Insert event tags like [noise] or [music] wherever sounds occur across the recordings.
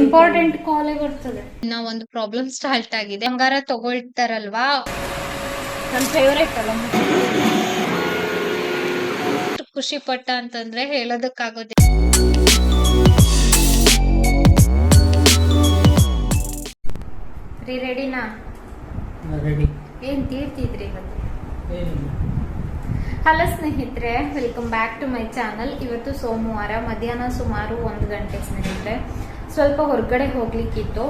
Important call ಬರ್ತದೆ. ನಾವ್ ಒಂದು ಪ್ರಾಬ್ಲಮ್ ಸ್ಟಾರ್ಟ್ ಆಗಿದೆ. ಹಂಗಾರ ತಗೊಳ್ತಾರಲ್ವಾ? ನನ್ ಫೇವರೇಟ್ ಅಲ್ಲ. ಖುಷಿ ಪಟ್ಟ ಅಂತಂದ್ರೆ ಹೇಳೋದಕ್ಕಾಗೋದಿಲ್ಲ. ರೀ ರೆಡಿನಾ ರೆಡಿ ಏನ್ ತೀರ್ತಿದ್ರಿ ಇವತ್ತು? ಏನಿಲ್ಲ. ಹಲೋ ಸ್ನೇಹಿತರೆ welcome back to my channel ಇವತ್ತು ಸೋಮವಾರ, ಮಧ್ಯಾಹ್ನ ಸುಮಾರು ಒಂದು ಗಂಟೆ ಸ್ನೇಹಿತರೆ. ಸ್ವಲ್ಪ ಹೊರಗಡೆ ಹೋಗ್ಲಿಕ್ಕಿತ್ತು.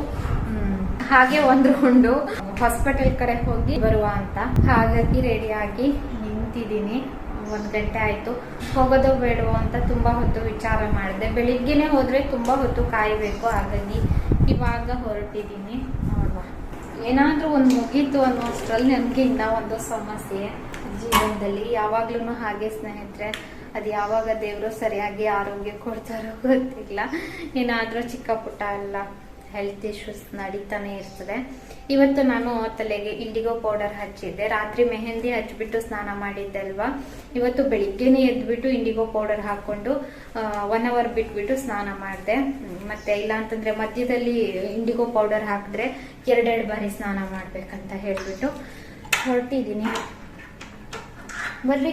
ಹಾಗೆ ಒಂದು ರೌಂಡು ಹಾಸ್ಪಿಟಲ್ ಕಡೆ ಹೋಗಿ ಬರುವ ಅಂತ. ಹಾಗಾಗಿ ರೆಡಿಯಾಗಿ ನಿಂತಿದ್ದೀನಿ. ಒಂದು ಗಂಟೆ ಆಯಿತು. ಹೋಗೋದು ಬೇಡವೋ ಅಂತ ತುಂಬ ಹೊತ್ತು ವಿಚಾರ ಮಾಡಿದೆ. ಬೆಳಿಗ್ಗೆನೆ ಹೋದರೆ ತುಂಬ ಹೊತ್ತು ಕಾಯಬೇಕು. ಹಾಗಾಗಿ ಇವಾಗ ಹೊರಟಿದ್ದೀನಿ. ಏನಾದರೂ ಒಂದು ಮುಗೀತು ಅನ್ನೋ ಅಷ್ಟರಲ್ಲಿ ನನಗೆ ಇನ್ನೂ ಒಂದು ಸಮಸ್ಯೆ ಜೀವನದಲ್ಲಿ. ಯಾವಾಗ್ಲೂ ಹಾಗೆ ಸ್ನೇಹಿತರೆ, ಅದು ಯಾವಾಗ ದೇವರು ಸರಿಯಾಗಿ ಆರೋಗ್ಯ ಕೊಡ್ತಾರೋ ಗೊತ್ತಿಲ್ಲ. ಏನಾದರೂ ಚಿಕ್ಕ ಪುಟ್ಟ ಎಲ್ಲ ಹೆಲ್ತ್ ಇಶ್ಯೂಸ್ ನಡೀತಾನೆ ಇರ್ತದೆ. ಇವತ್ತು ನಾನು ತಲೆಗೆ ಇಂಡಿಗೋ ಪೌಡರ್ ಹಚ್ಚಿದ್ದೆ. ರಾತ್ರಿ ಮೆಹಂದಿ ಹಚ್ಚಿಬಿಟ್ಟು ಸ್ನಾನ ಮಾಡಿದ್ದೆ ಅಲ್ವಾ ಇವತ್ತು ಬೆಳಿಗ್ಗೆನೆ ಎದ್ಬಿಟ್ಟು ಇಂಡಿಗೋ ಪೌಡರ್ ಹಾಕೊಂಡು ಒನ್ ಅವರ್ ಬಿಟ್ಬಿಟ್ಟು ಸ್ನಾನ ಮಾಡಿದೆ. ಮತ್ತೆ ಇಲ್ಲ ಅಂತಂದ್ರೆ ಮಧ್ಯದಲ್ಲಿ ಇಂಡಿಗೋ ಪೌಡರ್ ಹಾಕಿದ್ರೆ ಎರಡೆರಡು ಬಾರಿ ಸ್ನಾನ ಮಾಡ್ಬೇಕಂತ ಹೇಳ್ಬಿಟ್ಟು ಹೊರಟಿದ್ದೀನಿ. ಬರ್ರಿ.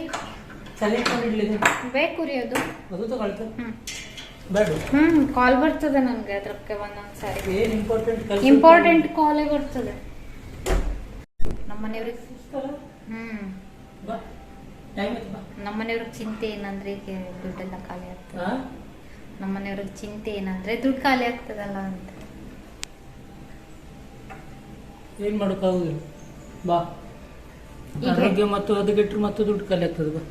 ಬೇಕು ರೀ ಅದು ಹ್ಮ್. ಹ್ಮ್ ಕಾಲ್ ಬರ್ತದೆ ನನ್ಗೆ ಅದಕ್ಕೆ ಒಂದೊಂದ್ ಸಾರಿ ಇಂಪಾರ್ಟೆಂಟ್ ಕಾಲೇ ಬರ್ತದೆ. ಹ್ಮ್. ಟೈಮ್ ಆಯ್ತು ಬಾ. ನಮ್ಮನೆಯವ್ರಿಗೆ ಚಿಂತೆ ಏನಂದ್ರೆ ದುಡ್ಡೆಲ್ಲ ಖಾಲಿ ಆಗ್ತದೆ. ನಮ್ಮನೆಯವ್ರಿಗೆ ಚಿಂತೆ ಏನಂದ್ರೆ ದುಡ್ಡು ಖಾಲಿ ಆಗ್ತದಲ್ಲ ಅಂತ. ಏನ್ ಮಾಡೋಕ್ಕಾಗುದಿಲ್ಲ ಬಾ. ಆರೋಗ್ಯ ಮತ್ತು ಅದಕ್ಕಿಟ್ರು ಮತ್ತು ದುಡ್ಡು ಖಾಲಿ ಆಗ್ತದೆ ಬಾ.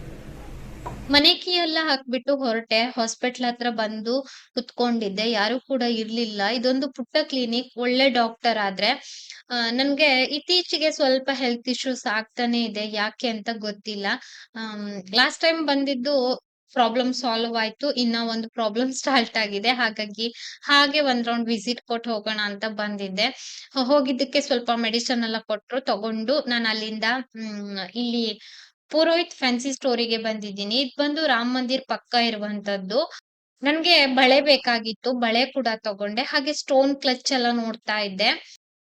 ಮನೆ ಕೀ ಎಲ್ಲ ಹಾಕ್ಬಿಟ್ಟು ಹೊರಟೆ ಹಾಸ್ಪಿಟಲ್ ಹತ್ರ ಬಂದು ಕುತ್ಕೊಂಡಿದ್ದೆ. ಯಾರು ಕೂಡ ಇರ್ಲಿಲ್ಲ. ಇದೊಂದು ಪುಟ್ಟ ಕ್ಲಿನಿಕ್ ಒಳ್ಳೆ ಡಾಕ್ಟರ್ ಆದ್ರೆ ನನ್ಗೆ ಇತ್ತೀಚೆಗೆ ಸ್ವಲ್ಪ ಹೆಲ್ತ್ ಇಶ್ಯೂಸ್ ಆಗ್ತಾನೆ ಇದೆ. ಯಾಕೆ ಅಂತ ಗೊತ್ತಿಲ್ಲ. ಲಾಸ್ಟ್ ಟೈಮ್ ಬಂದಿದ್ದು ಪ್ರಾಬ್ಲಮ್ ಸಾಲ್ವ್ ಆಯ್ತು. ಇನ್ನ ಒಂದು ಪ್ರಾಬ್ಲಮ್ ಸ್ಟಾರ್ಟ್ ಆಗಿದೆ. ಹಾಗಾಗಿ ಹಾಗೆ ಒಂದ್ ರೌಂಡ್ ವಿಸಿಟ್ ಕೊಟ್ಟು ಹೋಗೋಣ ಅಂತ ಬಂದಿದ್ದೆ. ಹೋಗಿದ್ದಕ್ಕೆ ಸ್ವಲ್ಪ ಮೆಡಿಸನ್ ಎಲ್ಲ ಕೊಟ್ರು, ತಗೊಂಡು ನಾನು ಅಲ್ಲಿಂದ ಇಲ್ಲಿ ಪುರೋಹಿತ್ ಫ್ಯಾನ್ಸಿ ಸ್ಟೋರಿಗೆ ಬಂದಿದ್ದೀನಿ. ಇದು ಬಂದು ರಾಮ್ ಮಂದಿರ್ ಪಕ್ಕ ಇರುವಂತದ್ದು. ನನ್ಗೆ ಬಳೆ ಬೇಕಾಗಿತ್ತು. ಬಳೆ ಕೂಡ ತಗೊಂಡೆ. ಹಾಗೆ ಸ್ಟೋನ್ ಕ್ಲಚ್ ಎಲ್ಲ ನೋಡ್ತಾ ಇದ್ದೆ.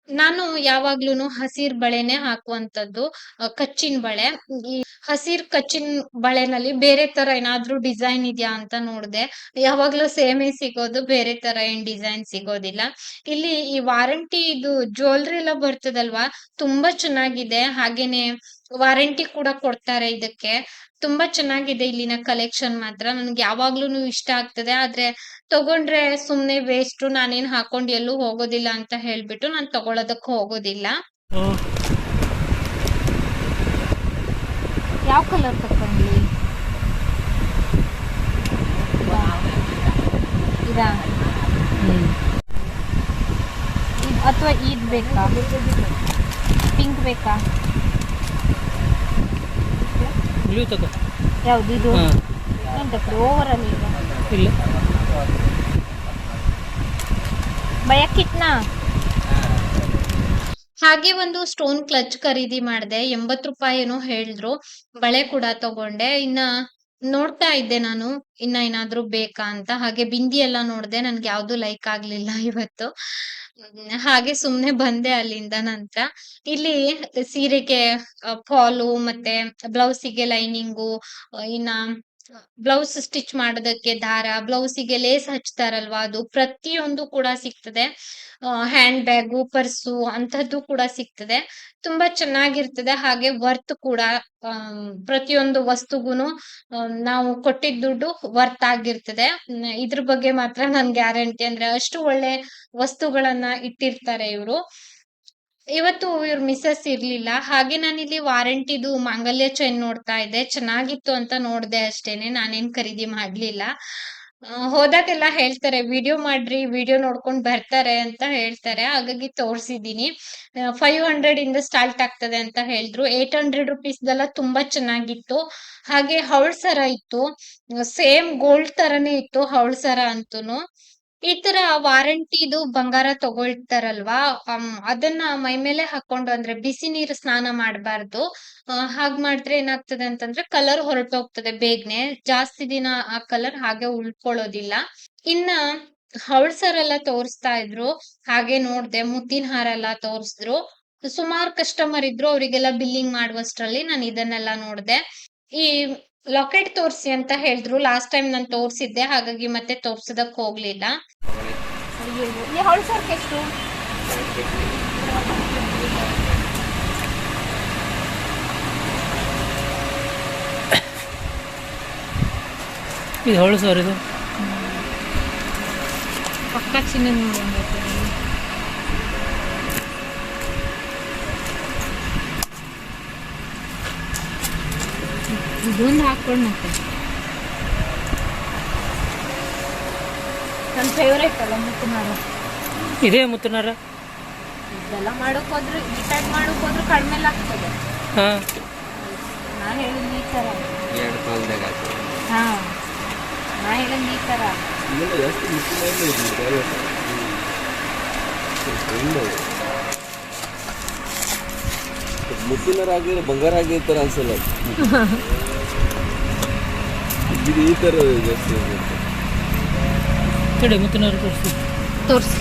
ನಾನು ಯಾವಾಗ್ಲೂನು ಹಸಿರ್ ಬಳೆನೆ ಹಾಕುವಂತದ್ದು ಕಚ್ಚಿನ್ ಬಳೆ. ಈ ಹಸಿರ್ ಕಚ್ಚಿನ ಬಳೆನಲ್ಲಿ ಬೇರೆ ತರ ಏನಾದ್ರೂ ಡಿಸೈನ್ ಇದೆಯಾ ಅಂತ ನೋಡಿದೆ. ಯಾವಾಗ್ಲೂ ಸೇಮೇ ಸಿಗೋದು, ಬೇರೆ ತರ ಏನ್ ಡಿಸೈನ್ ಸಿಗೋದಿಲ್ಲ. ಇಲ್ಲಿ ಈ ವಾರಂಟಿ ಇದು ಜ್ಯುವೆಲ್ರಿ ಎಲ್ಲ ಬರ್ತದಲ್ವಾ? ತುಂಬಾ ಚೆನ್ನಾಗಿದೆ. ಹಾಗೇನೆ ವಾರಂಟಿ ಕೂಡ ಕೊಡ್ತಾರೆ ಇದಕ್ಕೆ. ತುಂಬಾ ಚೆನ್ನಾಗಿದೆ ಇಲ್ಲಿನ ಕಲೆಕ್ಷನ್ ಮಾತ್ರ. ನನ್ಗೆ ಯಾವಾಗ್ಲೂನು ಇಷ್ಟ ಆಗ್ತದೆ. ಆದ್ರೆ ತಗೊಂಡ್ರೆ ಸುಮ್ನೆ ವೇಸ್ಟ್ ನಾನೇನ್ ಹಾಕೊಂಡ್ ಎಲ್ಲೂ ಹೋಗೋದಿಲ್ಲ ಅಂತ ಹೇಳ್ಬಿಟ್ಟು ನಾನ್ ತಗೊಳೋದಕ್ಕೆ ಹೋಗೋದಿಲ್ಲ. ಯಾವ ಕಲರ್ ತಕೊಂಡ್ಲಿ ಅಥವಾ ಈದ್ ಬೇಕಾ? ಪಿಂಕ್ ಬೇಕಾ? ಬ್ಲೂ ತಗೋ. ಯಾವುದು ಇದು? ಹಾ. ಓವರ್ ಅಲ್ಲಿ ಈಗ ಇಲ್ಲ. ಭಯಕ್ಕಿಟ್ನಾ ಹಾಗೆ ಒಂದು ಸ್ಟೋನ್ ಕ್ಲಚ್ ಖರೀದಿ ಮಾಡಿದೆ. ಎಂಬತ್ತು ರೂಪಾಯಿ ಏನೋ ಹೇಳಿದ್ರು. ಬಳೆ ಕೂಡ ತಗೊಂಡೆ. ಇನ್ನ ನೋಡ್ತಾ ಇದ್ದೆ ನಾನು. ಇನ್ನ ಏನಾದ್ರೂ ಬೇಕಾ ಅಂತ. ಹಾಗೆ ಬಿಂದಿ ಎಲ್ಲ ನೋಡ್ದೆ. ನನ್ಗೆ ಯಾವ್ದು ಲೈಕ್ ಆಗ್ಲಿಲ್ಲ ಇವತ್ತು. ಹಾಗೆ ಸುಮ್ನೆ ಬಂದೆ ಅಲ್ಲಿಂದ ನಂತರ. ಇಲ್ಲಿ ಸೀರೆಗೆ ಫಾಲು ಮತ್ತೆ ಬ್ಲೌಸಿಗೆ ಲೈನಿಂಗು ಇನ್ನ ಬ್ಲೌಸ್ ಸ್ಟಿಚ್ ಮಾಡೋದಕ್ಕೆ ದಾರ, ಬ್ಲೌಸಿಗೆ ಲೇಸ್ ಹಚ್ತಾರಲ್ವಾ, ಅದು ಪ್ರತಿಯೊಂದು ಕೂಡ ಸಿಗ್ತದೆ. ಹ್ಯಾಂಡ್ ಬ್ಯಾಗು ಪರ್ಸು ಅಂತದ್ದು ಕೂಡ ಸಿಗ್ತದೆ. ತುಂಬಾ ಚೆನ್ನಾಗಿರ್ತದೆ. ಹಾಗೆ ವರ್ತ್ ಕೂಡ ಪ್ರತಿಯೊಂದು ವಸ್ತುಗೂನು ನಾವು ಕೊಟ್ಟಿದ್ದ ದುಡ್ಡು ವರ್ತ್ ಆಗಿರ್ತದೆ. ಇದ್ರ ಬಗ್ಗೆ ಮಾತ್ರ ನನ್ ಗ್ಯಾರಂಟಿ ಅಂದ್ರೆ ಅಷ್ಟು ಒಳ್ಳೆ ವಸ್ತುಗಳನ್ನ ಇಟ್ಟಿರ್ತಾರೆ ಇವರು. ಇವತ್ತು ಇವ್ರ ಮಿಸ್ಸಸ್ ಇರ್ಲಿಲ್ಲ. ಹಾಗೆ ನಾನಿಲ್ಲಿ ವಾರಂಟಿದು ಮಾಂಗಲ್ಯ ಚೈನ್ ನೋಡ್ತಾ ಇದ್ದೆ. ಚೆನ್ನಾಗಿತ್ತು ಅಂತ ನೋಡ್ದೆ ಅಷ್ಟೇನೆ. ನಾನೇನ್ ಖರೀದಿ ಮಾಡ್ಲಿಲ್ಲ. ಹೋದಾಗೆಲ್ಲ ಹೇಳ್ತಾರೆ, ವಿಡಿಯೋ ಮಾಡ್ರಿ, ವಿಡಿಯೋ ನೋಡ್ಕೊಂಡ್ ಬರ್ತಾರೆ ಅಂತ ಹೇಳ್ತಾರೆ. ಹಾಗಾಗಿ ತೋರ್ಸಿದೀನಿ ಫೈವ್ ಹಂಡ್ರೆಡ್ ಇಂದ ಸ್ಟಾರ್ಟ್ ಆಗ್ತದೆ ಅಂತ ಹೇಳಿದ್ರು. ಏಟ್ ಹಂಡ್ರೆಡ್ ರುಪೀಸ್ದೆಲ್ಲ ತುಂಬಾ ಚೆನ್ನಾಗಿತ್ತು. ಹಾಗೆ ಹವಳ್ ಸರ ಇತ್ತು. ಸೇಮ್ ಗೋಲ್ಡ್ ತರನೇ ಇತ್ತು ಹವಳ್ ಸರ ಅಂತೂನು. ಈ ತರ ವಾರಂಟಿದು ಬಂಗಾರ ತಗೊಳ್ತಾರಲ್ವಾ? ಅದನ್ನ ಮೈ ಮೇಲೆ ಹಾಕೊಂಡು ಅಂದ್ರೆ ಬಿಸಿ ನೀರು ಸ್ನಾನ ಮಾಡಬಾರ್ದು. ಹಾಗ್ ಮಾಡಿದ್ರೆ ಏನಾಗ್ತದೆ ಅಂತಂದ್ರೆ ಕಲರ್ ಹೊರಟೋಗ್ತದೆ ಬೇಗನೆ. ಜಾಸ್ತಿ ದಿನ ಆ ಕಲರ್ ಹಾಗೆ ಉಳ್ಕೊಳ್ಳೋದಿಲ್ಲ. ಇನ್ನ ಹವಳ್ಸರೆಲ್ಲ ತೋರಿಸ್ತಾ ಇದ್ರು, ಹಾಗೆ ನೋಡ್ದೆ ಮುತ್ತಿನ ಹಾರ ಎಲ್ಲ ತೋರಿಸಿದ್ರು. ಸುಮಾರು ಕಸ್ಟಮರ್ ಇದ್ರು, ಅವರಿಗೆಲ್ಲ ಬಿಲ್ಲಿಂಗ್ ಮಾಡುವಷ್ಟರಲ್ಲಿ ನಾನು ಇದನ್ನೆಲ್ಲ ನೋಡ್ದೆ. ಈ ಲಾಕೆಟ್ ತೋರಿಸಿ ಅಂತ ಹೇಳಿದ್ರು. ಲಾಸ್ಟ್ ಟೈಮ್ ನಾನು ತೋರಿಸಿದ್ದೆ. ಹಾಗಾಗಿ ಮತ್ತೆ ತೋರ್ಸೋದಕ್ಕೆ ಹೋಗ್ಲಿಲ್ಲ. ಎಷ್ಟು ಇದು ಹೊಳು ಸರ್ ಇದು. ಪಕ್ಕ ಚಿನ್ನ ಇದೊಂದು ಹಾಕೊಂಡು ಮತ್ತೆ. ನನ್ನ ಫೇವ್ರೇಟ್ ಅಲ್ಲ ಮುತ್ತುನಾರ. ಇದೇ ಮುತ್ತನಾರ? ಇದೆಲ್ಲ ಮಾಡೋಕ್ ಹೋದ್ರೆ ಈ ಟೈಪ್ ಮಾಡೋಕ್ ಹೋದ್ರೆ ಕಡಿಮೆ ಆಗ್ತದೆ. ಹಾಂ. ನಾನು ಹೇಳಿದ್ ಈ ಥರ ಎರಡು ಕಾಲದಾಗ ಹಾ. ನಾ ಹೇಳಿದ್ ಈ ಥರ ಇಲ್ಲೆಲ್ಲ ಬಂಗಾರ ಆಗಿರ್ತಾರ ಅನ್ಸಲ್ಲ. ಇದು ಈ ಥರ ಜಾಸ್ತಿ ಇರುತ್ತೆ. ಕಡೆ ಮುತ್ತನಾರ ತೋರಿಸಿ. ತೋರ್ಸಿ.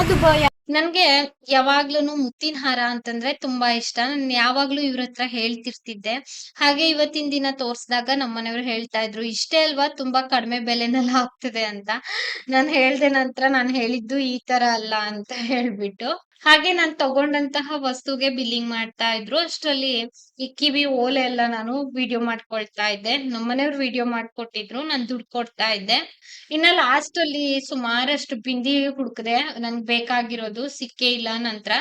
ಅದು ಭಯ. ನನ್ಗೆ ಯಾವಾಗ್ಲೂನು ಮುತ್ತಿನ ಹಾರ ಅಂತಂದ್ರೆ ತುಂಬಾ ಇಷ್ಟ. ನಾನು ಯಾವಾಗ್ಲೂ ಇವ್ರ ಹತ್ರ ಹೇಳ್ತಿರ್ತಿದ್ದೆ. ಹಾಗೆ ಇವತ್ತಿನ ದಿನ ತೋರ್ಸಿದಾಗ ನಮ್ಮ ಮನೆಯವ್ರು ಹೇಳ್ತಾ ಇದ್ರು ಇಷ್ಟೇ ಅಲ್ವಾ? ತುಂಬಾ ಕಡಿಮೆ ಬೆಲೆನೆಲ್ಲ ಆಗ್ತದೆ ಅಂತ. ನಾನ್ ಹೇಳ್ದೆ ನಂತರ ನಾನು ಹೇಳಿದ್ದು ಈ ತರ ಅಲ್ಲ ಅಂತ ಹೇಳ್ಬಿಟ್ಟು. ಹಾಗೆ ನಾನ್ ತಗೊಂಡಂತಹ ವಸ್ತುಗೆ ಬಿಲ್ಲಿಂಗ್ ಮಾಡ್ತಾ ಇದ್ರು. ಅಷ್ಟರಲ್ಲಿ ಈ ಕಿವಿ ಓಲೆ ಎಲ್ಲ ನಾನು ವಿಡಿಯೋ ಮಾಡ್ಕೊಳ್ತಾ ಇದ್ದೆ. ನಮ್ಮನೆಯವ್ರು ವಿಡಿಯೋ ಮಾಡ್ಕೊಟ್ಟಿದ್ರು. ನಾನ್ ದುಡ್ಡು ಕೊಡ್ತಾ ಇದ್ದೆ. ಇನ್ನ ಲಾಸ್ಟ್ ಅಲ್ಲಿ ಸುಮಾರಷ್ಟು ಬಿಂದಿ ಹುಡುಕದೆ. ನನ್ಗೆ ಬೇಕಾಗಿರೋದು ಸಿಕ್ಕೇ ಇಲ್ಲ ನಂತರ.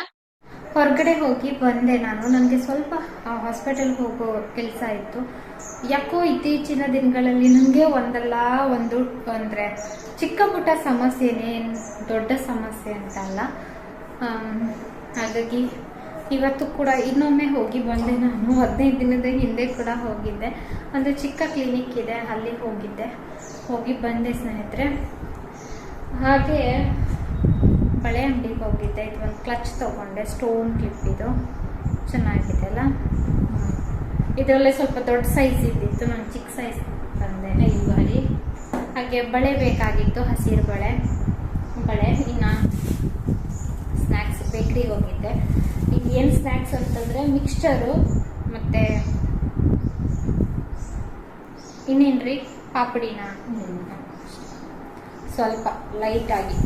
ಹೊರಗಡೆ ಹೋಗಿ ಬಂದೆ ನಾನು. ನನಗೆ ಸ್ವಲ್ಪ ಹಾಸ್ಪಿಟಲ್ ಹೋಗೋ ಕೆಲಸ ಇತ್ತು. ಯಾಕೋ ಇತ್ತೀಚಿನ ದಿನಗಳಲ್ಲಿ ನನಗೆ ಒಂದಲ್ಲ ಒಂದು ಅಂದರೆ ಚಿಕ್ಕ ಪುಟ್ಟ ಸಮಸ್ಯೆನೇ ದೊಡ್ಡ ಸಮಸ್ಯೆ ಅಂತ ಅಲ್ಲ ಆಮ್, ಹಾಗಾಗಿ ಇವತ್ತು ಕೂಡ ಇನ್ನೊಮ್ಮೆ ಹೋಗಿ ಬಂದೆ ನಾನು. ಹದಿನೈದು ದಿನದ ಹಿಂದೆ ಕೂಡ ಹೋಗಿದ್ದೆ. ಒಂದು ಚಿಕ್ಕ ಕ್ಲಿನಿಕ್ ಇದೆ, ಅಲ್ಲಿ ಹೋಗಿದ್ದೆ. ಹೋಗಿ ಬಂದೆ ಸ್ನೇಹಿತರೆ. ಹಾಗೆ ಬಳೆ ಅಂಗಡಿಗೆ ಹೋಗಿದ್ದೆ. ಇದು ಒಂದು ಕ್ಲಚ್ ತೊಗೊಂಡೆ ಸ್ಟೋನ್ ಕ್ಲಿಪ್ ಇದು. ಚೆನ್ನಾಗಿದೆ ಅಲ್ಲ? ಇದರಲ್ಲೇ ಸ್ವಲ್ಪ ದೊಡ್ಡ ಸೈಜ್ ಇದ್ದಿತ್ತು. ನಾನು ಚಿಕ್ಕ ಸೈಜ್ ತಂದೆ ಈ ಬಾರಿ. ಹಾಗೆ ಬಳೆ ಬೇಕಾಗಿತ್ತು, ಹಸಿರು ಬಳೆ. ಬಳೆ ಇನ್ನು ಬೇಕ್ರಿಗೆ ಹೋಗಿದ್ದೆ. ಈಗ ಏನು ಸ್ನ್ಯಾಕ್ಸ್ ಅಂತಂದರೆ ಮಿಕ್ಸ್ಚರು ಮತ್ತು ಇನ್ನೇನು ರೀ? ಪಾಪಡಿನ? ಸ್ವಲ್ಪ ಲೈಟಾಗಿ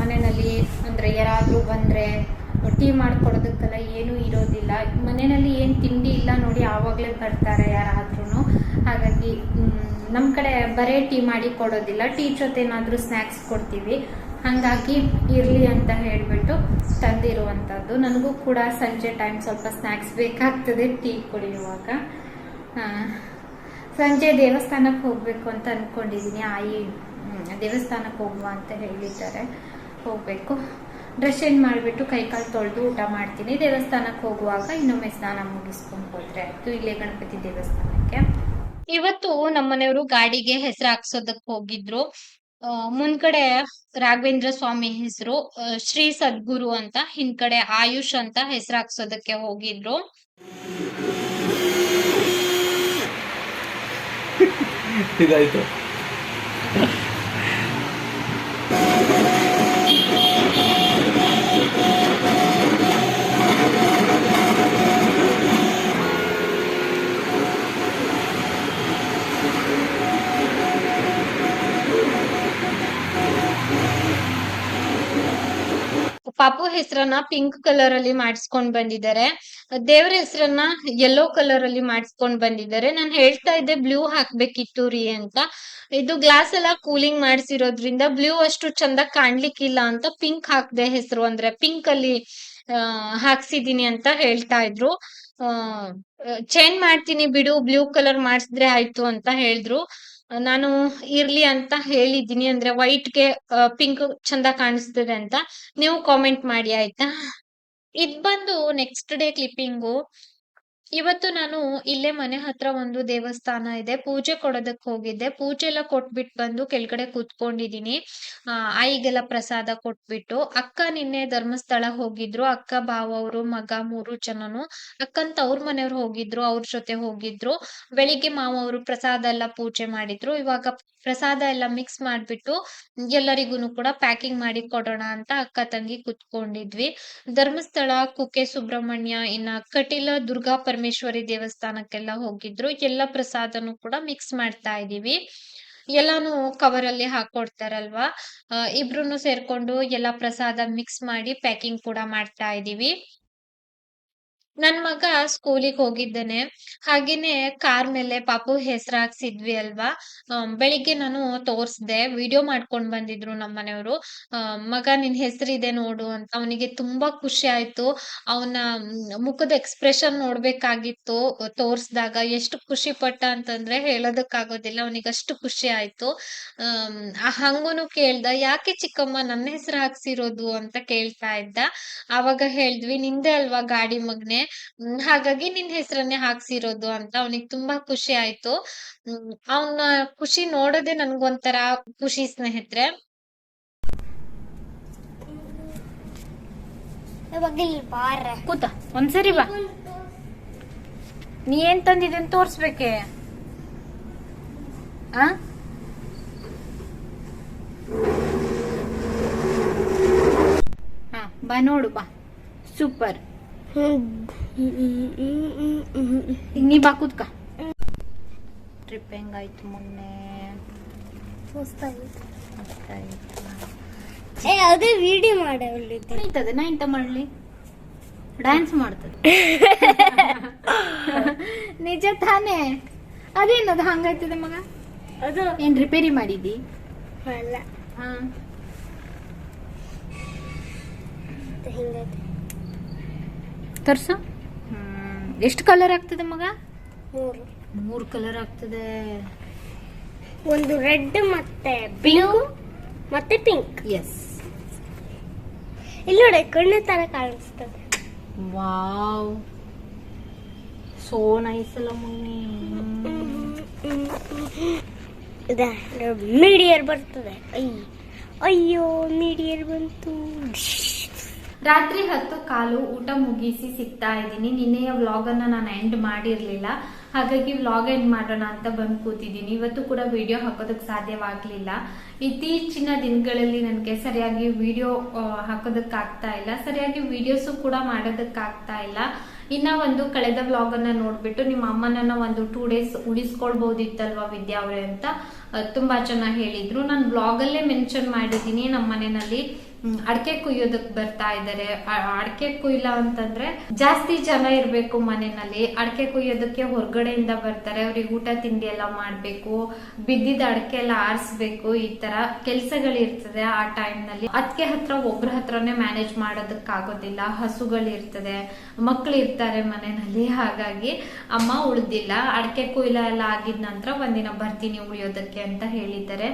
ಮನೆಯಲ್ಲಿ ಅಂದರೆ ಯಾರಾದರೂ ಬಂದರೆ ಟೀ ಮಾಡ್ಕೊಡೋದಕ್ಕೆಲ್ಲ ಏನೂ ಇರೋದಿಲ್ಲ. ಮನೆಯಲ್ಲಿ ಏನು ತಿಂಡಿ ಇಲ್ಲ ನೋಡಿ ಆವಾಗಲೇ ಬರ್ತಾರೆ ಯಾರಾದ್ರೂ ಹಾಗಾಗಿ ನಮ್ಮ ಕಡೆ ಬರೇ ಟೀ ಮಾಡಿ ಕೊಡೋದಿಲ್ಲ. ಟೀ ಜೊತೆ ಏನಾದರೂ ಸ್ನ್ಯಾಕ್ಸ್ ಕೊಡ್ತೀವಿ. ಹಾಗಾಗಿ ಇರಲಿ ಅಂತ ಹೇಳಿಬಿಟ್ಟು ತಂದಿರುವಂಥದ್ದು. ನನಗೂ ಕೂಡ ಸಂಜೆ ಟೈಮ್ ಸ್ವಲ್ಪ ಸ್ನ್ಯಾಕ್ಸ್ ಬೇಕಾಗ್ತದೆ ಟೀ ಕುಡಿಯುವಾಗ ಸಂಜೆ ದೇವಸ್ಥಾನಕ್ಕೆ ಹೋಗಬೇಕು ಅಂತ ಅಂದ್ಕೊಂಡಿದ್ದೀನಿ ಆಯಿ ದೇವಸ್ಥಾನಕ್ಕೆ ಹೋಗುವ ಅಂತ ಹೇಳಿದ್ದಾರೆ. ಹೋಗಬೇಕು. ಡ್ರೆಸ್ ಚೇಂಜ್ ಮಾಡಿಬಿಟ್ಟು ಕೈಕಾಲು ತೊಳೆದು ಊಟ ಮಾಡ್ತೀನಿ. ದೇವಸ್ಥಾನಕ್ಕೆ ಹೋಗುವಾಗ ಇನ್ನೊಮ್ಮೆ ಸ್ನಾನ ಮುಗಿಸ್ಕೊಂಡು ಹೋದ್ರೆ ಆಯ್ತು. ಇಲ್ಲೇ ಗಣಪತಿ ದೇವಸ್ಥಾನಕ್ಕೆ. ಇವತ್ತು ನಮ್ಮನೆಯವರು ಗಾಡಿಗೆ ಹೆಸರು ಹಾಕ್ಸೋದಕ್ ಹೋಗಿದ್ರು. ಆ, ಮುಂದ್ಗಡೆ ರಾಘವೇಂದ್ರ ಸ್ವಾಮಿ ಹೆಸರು ಶ್ರೀ ಸದ್ಗುರು ಅಂತ ಹಿಂದ್ಗಡೆ ಆಯುಷ್ ಅಂತ ಹೆಸರು ಹಾಕ್ಸೋದಕ್ಕೆ ಹೋಗಿದ್ರು. ಇದಾಯ್ತು. ಹೆಸರನ್ನ ಪಿಂಕ್ ಕಲರ್ ಅಲ್ಲಿ ಮಾಡಿಸ್ಕೊಂಡ್ ಬಂದಿದ್ದಾರೆ. ದೇವರ ಹೆಸರನ್ನ ಯೆಲ್ಲೋ ಕಲರ್ ಅಲ್ಲಿ ಮಾಡಿಸ್ಕೊಂಡ್ ಬಂದಿದ್ದಾರೆ. ನಾನು ಹೇಳ್ತಾ ಇದ್ದೆ ಬ್ಲೂ ಹಾಕ್ಬೇಕಿತ್ತು ರೀ ಅಂತ. ಇದು ಗ್ಲಾಸ್ ಎಲ್ಲ ಕೂಲಿಂಗ್ ಮಾಡಿಸಿರೋದ್ರಿಂದ ಬ್ಲೂ ಅಷ್ಟು ಚಂದ ಕಾಣ್ಲಿಕ್ಕಿಲ್ಲ ಅಂತ ಪಿಂಕ್ ಹಾಕ್ದೆ ಹೆಸರು. ಅಂದ್ರೆ ಪಿಂಕ್ ಅಲ್ಲಿ ಹಾಕ್ಸಿದೀನಿ ಅಂತ ಹೇಳ್ತಾ ಇದ್ರು. ಚೇಂಜ್ ಮಾಡ್ತೀನಿ ಬಿಡು ಬ್ಲೂ ಕಲರ್ ಮಾಡಿಸಿದ್ರೆ ಆಯ್ತು ಅಂತ ಹೇಳಿದ್ರು. ನಾನು ಇರ್ಲಿ ಅಂತ ಹೇಳಿದ್ದೀನಿ ಅಂದ್ರೆ ವೈಟ್ಗೆ ಪಿಂಕ್ ಚಂದ ಕಾಣಿಸ್ತದೆ ಅಂತ ನೀವು ಕಾಮೆಂಟ್ ಮಾಡಿ ಆಯ್ತಾ? ಇದ್ ಬಂದು ನೆಕ್ಸ್ಟ್ ಡೇ ಕ್ಲಿಪ್ಪಿಂಗು ಇವತ್ತು ನಾನು ಇಲ್ಲೇ ಮನೆ ಹತ್ರ ಒಂದು ದೇವಸ್ಥಾನ ಇದೆ. ಪೂಜೆ ಕೊಡೋದಕ್ಕೆ ಹೋಗಿದ್ದೆ. ಪೂಜೆ ಎಲ್ಲ ಕೊಟ್ಬಿಟ್ಟು ಬಂದು ಕೆಳಗಡೆ ಕೂತ್ಕೊಂಡಿದೀನಿ. ಆ, ಆಯಿಗೆಲ್ಲ ಪ್ರಸಾದ ಕೊಟ್ಬಿಟ್ಟು ಅಕ್ಕ ನಿನ್ನೆ ಧರ್ಮಸ್ಥಳ ಹೋಗಿದ್ರು. ಅಕ್ಕ ಬಾವ ಅವರು, ಮಗ ಮೂರು ಜನನು ಅಕ್ಕಂತ ಅವ್ರ ಮನೆಯವ್ರು ಹೋಗಿದ್ರು, ಅವ್ರ ಜೊತೆ ಹೋಗಿದ್ರು. ಬೆಳಿಗ್ಗೆ ಮಾವ ಅವರು ಪ್ರಸಾದ ಎಲ್ಲ ಪೂಜೆ ಮಾಡಿದ್ರು. ಇವಾಗ ಪ್ರಸಾದ ಎಲ್ಲ ಮಿಕ್ಸ್ ಮಾಡ್ಬಿಟ್ಟು ಎಲ್ಲರಿಗೂ ಕೂಡ ಪ್ಯಾಕಿಂಗ್ ಮಾಡಿ ಕೊಡೋಣ ಅಂತ ಅಕ್ಕ ತಂಗಿ ಕುತ್ಕೊಂಡಿದ್ವಿ. ಧರ್ಮಸ್ಥಳ, ಕುಕ್ಕೆ ಸುಬ್ರಹ್ಮಣ್ಯ, ಇನ್ನ ಕಟೀಲ ದುರ್ಗಾ ಪರಮೇಶ್ವರಿ ದೇವಸ್ಥಾನಕ್ಕೆಲ್ಲ ಹೋಗಿದ್ರು. ಎಲ್ಲ ಪ್ರಸಾದನು ಕೂಡ ಮಿಕ್ಸ್ ಮಾಡ್ತಾ ಇದೀವಿ ಎಲ್ಲಾನು ಕವರ್ ಅಲ್ಲಿ ಹಾಕೊಡ್ತಾರಲ್ವಾ? ಆ, ಇಬ್ರುನು ಸೇರ್ಕೊಂಡು ಎಲ್ಲಾ ಪ್ರಸಾದ ಮಿಕ್ಸ್ ಮಾಡಿ ಪ್ಯಾಕಿಂಗ್ ಕೂಡ ಮಾಡ್ತಾ ಇದೀವಿ ನನ್ ಮಗ ಸ್ಕೂಲಿಗೆ ಹೋಗಿದ್ದಾನೆ. ಹಾಗೇನೆ ಕಾರ್ ಮೇಲೆ ಪಾಪು ಹೆಸರು ಹಾಕ್ಸಿದ್ವಿ ಅಲ್ವಾ ಬೆಳಿಗ್ಗೆ ನಾನು ತೋರ್ಸ್ದೆ ವಿಡಿಯೋ ಮಾಡ್ಕೊಂಡ್ ಬಂದಿದ್ರು ನಮ್ಮ ಮನೆಯವರು. ಮಗ ನಿನ್ ಹೆಸರಿದೆ ನೋಡು ಅಂತ. ಅವನಿಗೆ ತುಂಬಾ ಖುಷಿ ಆಯ್ತು. ಅವನ ಮುಖದ ಎಕ್ಸ್ಪ್ರೆಷನ್ ನೋಡ್ಬೇಕಾಗಿತ್ತು. ತೋರ್ಸ್ದಾಗ ಎಷ್ಟು ಖುಷಿ ಪಟ್ಟ ಅಂತಂದ್ರೆ ಹೇಳೋದಕ್ಕಾಗೋದಿಲ್ಲ. ಅವನಿಗೆ ಅಷ್ಟು ಖುಷಿ ಆಯ್ತು. ಹಂಗೂನು ಕೇಳ್ದ, ಯಾಕೆ ಚಿಕ್ಕಮ್ಮ ನನ್ನ ಹೆಸರು ಹಾಕ್ಸಿರೋದು ಅಂತ ಕೇಳ್ತಾ ಇದ್ದ. ಅವಾಗ ಹೇಳಿದ್ವಿ, ನಿಂದೆ ಅಲ್ವಾ ಗಾಡಿ ಮಗ್ನೆ? ಹಾಗಾಗಿ ನಿನ್ ಹೆಸರನ್ನೇ ಹಾಕ್ಸಿರೋದು ಅಂತ ಅವನಿಗೆ ತುಂಬಾ ಖುಷಿ ಆಯ್ತು. ಅವನ ಖುಷಿ ನೋಡೋದೇ ನನ್ಗೊಂಥರ ಖುಷಿ ಸ್ನೇಹಿತರೆ. ಕೂತ ಒಂದ್ಸರಿ ಬಾ. ನೀ ಏನ್ ತಂದಿದೆ ಅಂತ ತೋರ್ಸ್ಬೇಕೆ? ಆ? ಹಾ ಬಾ ನೋಡು ಬಾ. ಸೂಪರ್. ಈಗ ನೀ ಬಾಕುದ್ಕ? ಟ್ರಿಪ್ ಹೆಂಗಾಯ್ತು ಮೊನ್ನೆ? ಏ ಅದೇ ವಿಡಿಯೋ ಆಯ್ತದೆ ನಾ ಎಂತ ಮಾಡ್ಲಿ? ಡ್ಯಾನ್ಸ್ ಮಾಡ್ತದೆ. [laughs] ನಿಜ ತಾನೇ? ಅದೇನದು ಹಂಗಾಯ್ತದೆ ಮಗ? ಅದು. ಏನ್ ರಿಪೇರಿ ಮಾಡಿದಿ ಅಲ್ಲ. ಹಾ. ಹಿಂಗೈತೆ ತರ್ಸು. ಹ್ಮ್. ಎಷ್ಟು ಕಲರ್ ಆಗ್ತದೆ ಮಗ? ಮೂರು. ಮೂರು ಕಲರ್ ಆಗ್ತದೆ. ಒಂದು ರೆಡ್ ಮತ್ತೆ ಬ್ಲೂ ಮತ್ತೆ ಪಿಂಕ್ ಎಸ್ ಇಲ್ಲಿ ನೋಡಿ ಕಣ್ಣು ತರ ಕಾಣಿಸ್ತದೆ. ವಾವ್ ಸೋ ನೈಸ್ ಅಲ್ಲ ಮಮ್ಮಿ. ಮೀಡಿಯರ್ ಬರ್ತದೆ. ಅಯ್ಯ ಅಯ್ಯೋ ಮೀಡಿಯರ್ ಬಂತು. ರಾತ್ರಿ ಹತ್ತು ಕಾಲು ಊಟ ಮುಗಿಸಿ ಸಿಗ್ತಾ ಇದ್ದೀನಿ. ನಿನ್ನೆಯ ವ್ಲಾಗ್ ಅನ್ನ ನಾನು ಎಂಡ್ ಮಾಡಿರ್ಲಿಲ್ಲ. ಹಾಗಾಗಿ ವ್ಲಾಗ್ ಎಂಡ್ ಮಾಡೋಣ ಅಂತ ಬಂದು ಕೂತಿದ್ದೀನಿ. ಇವತ್ತು ಕೂಡ ವಿಡಿಯೋ ಹಾಕೋದಕ್ಕೆ ಸಾಧ್ಯವಾಗ್ಲಿಲ್ಲ. ಇತ್ತೀಚಿನ ದಿನಗಳಲ್ಲಿ ನನಗೆ ಸರಿಯಾಗಿ ವಿಡಿಯೋ ಹಾಕೋದಕ್ಕಾಗ್ತಾ ಇಲ್ಲ. ಸರಿಯಾಗಿ ವಿಡಿಯೋಸು ಕೂಡ ಮಾಡೋದಕ್ಕಾಗ್ತಾ ಇಲ್ಲ. ಇನ್ನ ಒಂದು ಕಳೆದ ವ್ಲಾಗ್ ಅನ್ನ ನೋಡ್ಬಿಟ್ಟು ನಿಮ್ಮ ಅಮ್ಮನನ್ನ ಒಂದು ಟೂ ಡೇಸ್ ಉಳಿಸ್ಕೊಳ್ಬಹುದಿತ್ತಲ್ವಾ ವಿದ್ಯಾ ಅವರೇ ಅಂತ? ತುಂಬಾ ಜನ ಹೇಳಿದ್ರು. ನಾನು ಬ್ಲಾಗ್ ಅಲ್ಲೇ ಮೆನ್ಷನ್ ಮಾಡಿದೀನಿ ನಮ್ಮ ಮನೆಯಲ್ಲಿ ಅಡಕೆ ಕುಯ್ಯೋದಕ್ ಬರ್ತಾ ಇದ್ದಾರೆ ಅಡಕೆ ಕುಯ್ಲ ಅಂತಂದ್ರೆ ಜಾಸ್ತಿ ಜನ ಇರ್ಬೇಕು ಮನೆಯಲ್ಲಿ. ಅಡಕೆ ಕುಯ್ಯೋದಕ್ಕೆ ಹೊರಗಡೆಯಿಂದ ಬರ್ತಾರೆ. ಅವ್ರಿಗೆ ಊಟ, ತಿಂಡಿ ಎಲ್ಲ ಮಾಡ್ಬೇಕು. ಬಿದ್ದಿದ್ದ ಅಡಕೆ ಎಲ್ಲ ಆರಿಸ್ಬೇಕು. ಈ ತರ ಕೆಲ್ಸಗಳಿರ್ತದೆ ಆ ಟೈಮ್ನಲ್ಲಿ ಅದಕ್ಕೆ ಹತ್ರ ಒಬ್ರ ಹತ್ರನೇ ಮ್ಯಾನೇಜ್ ಮಾಡೋದಕ್ಕಾಗೋದಿಲ್ಲ. ಹಸುಗಳಿರ್ತದೆ ಮಕ್ಳು ಇರ್ತಾರೆ ಮನೆಯಲ್ಲಿ. ಹಾಗಾಗಿ ಅಮ್ಮ ಉಳ್ದಿಲ್ಲ. ಅಡಕೆ ಕೊಯ್ಲ ಎಲ್ಲ ಆಗಿದ ನಂತರ ಒಂದಿನ ಬರ್ತೀನಿ ಉಳಿಯೋದಕ್ಕೆ. ಅಂತ ಹೇಳಿದ್ದಾರೆ.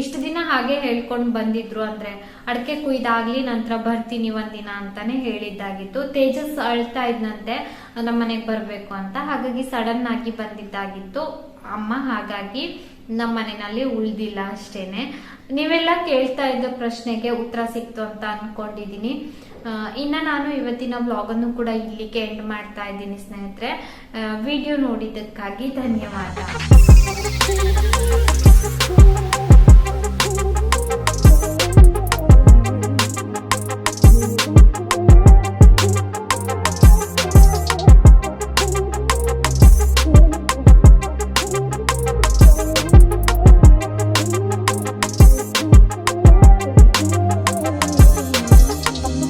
ಇಷ್ಟು ದಿನ ಹಾಗೆ ಹೇಳ್ಕೊಂಡು ಬಂದಿದ್ರು ಅಂದ್ರೆ ಅಡಕೆ ಕುಯ್ದಾಗ್ಲಿ ನಂತರ ಬರ್ತೀನಿ ಒಂದಿನ ಅಂತಾನೆ ಹೇಳಿದ್ದಾಗಿತ್ತು. ತೇಜಸ್ ಅಳ್ತಾ ಇದ್ನಂತೆ ನಮ್ಮ ಮನೆಗ್ ಬರ್ಬೇಕು ಅಂತ. ಹಾಗಾಗಿ ಸಡನ್ ಆಗಿ ಬಂದಿದ್ದಾಗಿತ್ತು. ಅಮ್ಮ ಹಾಗಾಗಿ ನಮ್ಮ ಮನೆಯಲ್ಲಿ ಉಳ್ದಿಲ್ಲ ಅಷ್ಟೇನೆ. ನೀವೆಲ್ಲ ಕೇಳ್ತಾ ಇದ್ದ ಪ್ರಶ್ನೆಗೆ ಉತ್ತರ ಸಿಕ್ತು ಅಂತ ಅನ್ಕೊಂಡಿದೀನಿ ಇನ್ನ ನಾನು ಇವತ್ತಿನ ಬ್ಲಾಗ್ ಅನ್ನು ಕೂಡ ಇಲ್ಲಿಗೆ ಎಂಡ್ ಮಾಡ್ತಾ ಇದ್ದೀನಿ ಸ್ನೇಹಿತರೆ. ವಿಡಿಯೋ ನೋಡಿದ್ದಕ್ಕಾಗಿ ಧನ್ಯವಾದ. Let's go.